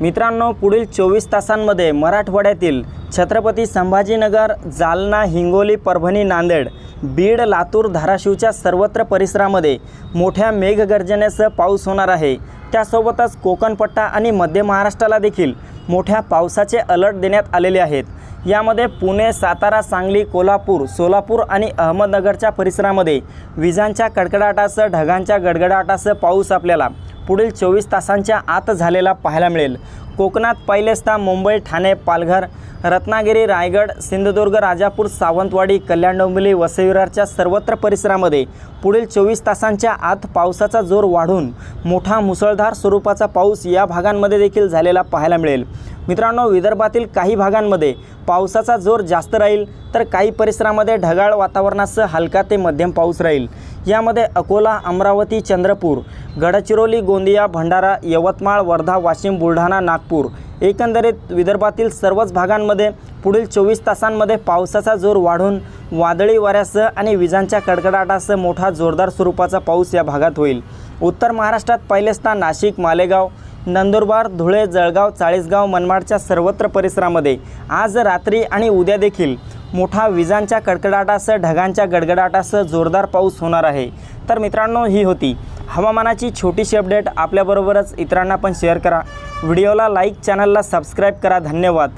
मित्रांनो पुढील चोवीस तासांमध्ये मराठवाड्यातील छत्रपती संभाजीनगर जालना हिंगोली परभणी नांदेड बीड लातूर धाराशिवच्या सर्वत्र परिसरामध्ये मोठ्या मेघगर्जनेसह पाऊस होणार आहे. त्यासोबतच कोकणपट्टा आणि मध्य महाराष्ट्राला देखील मोठ्या पावसाचे अलर्ट देण्यात आलेले आहेत. यामध्ये पुणे सातारा सांगली कोल्हापूर सोलापूर आणि अहमदनगरच्या परिसरामध्ये विजांच्या कडकडाटासह ढगांच्या गडगडाटासह पाऊस आपल्याला पुढील चोवीस तासांच्या आत झालेला पाहायला मिळेल. कोकणात पहिलेस्ता मुंबई ठाणे पालघर रत्नागिरी रायगड सिंधुदुर्ग राजापूर सावंतवाडी कल्याण डोंबिवली वसईविरारच्या सर्वत्र परिसरामध्ये पुढील चोवीस तासांच्या आत पावसाचा जोर वाढून मोठा मुसळधार स्वरूपाचा पाऊस या भागांमध्ये देखील झालेला पाहायला मिळेल. मित्रांनो विदर्भातील काही भागांमध्ये पावसाचा जोर जास्त राहील तर काही परिसरामध्ये ढगाळ वातावरणासह हलका ते मध्यम पाऊस राहील. यामध्ये अकोला अमरावती चंद्रपूर गडचिरोली गोंदिया भंडारा यवतमाळ वर्धा वाशिम बुलढाणा नागपूर. एकंदरीत विदर्भातील सर्वच भागांमध्ये पुढील चोवीस तासांमध्ये पावसाचा जोर वाढून वादळी वाऱ्यासह आणि विजांच्या कडकडाटासह मोठा जोरदार स्वरूपाचा पाऊस या भागात होईल. उत्तर महाराष्ट्रात पहिलेस्ता नाशिक मालेगाव नंदुरबार धुळे जळगाव चाळीसगाव मनमाडच्या सर्वत्र परिसरामध्ये आज रात्री आणि उद्या देखील मोठा विजांच्या कडकडाटासह ढगांच्या गडगडाटासह जोरदार पाऊस होणार आहे. तर मित्रांनो ही होती हवामानाची छोटीशी अपडेट. आपल्याबरोबरच इतरांना पण शेअर करा. व्हिडिओला लाईक चॅनलला सबस्क्राईब करा. धन्यवाद.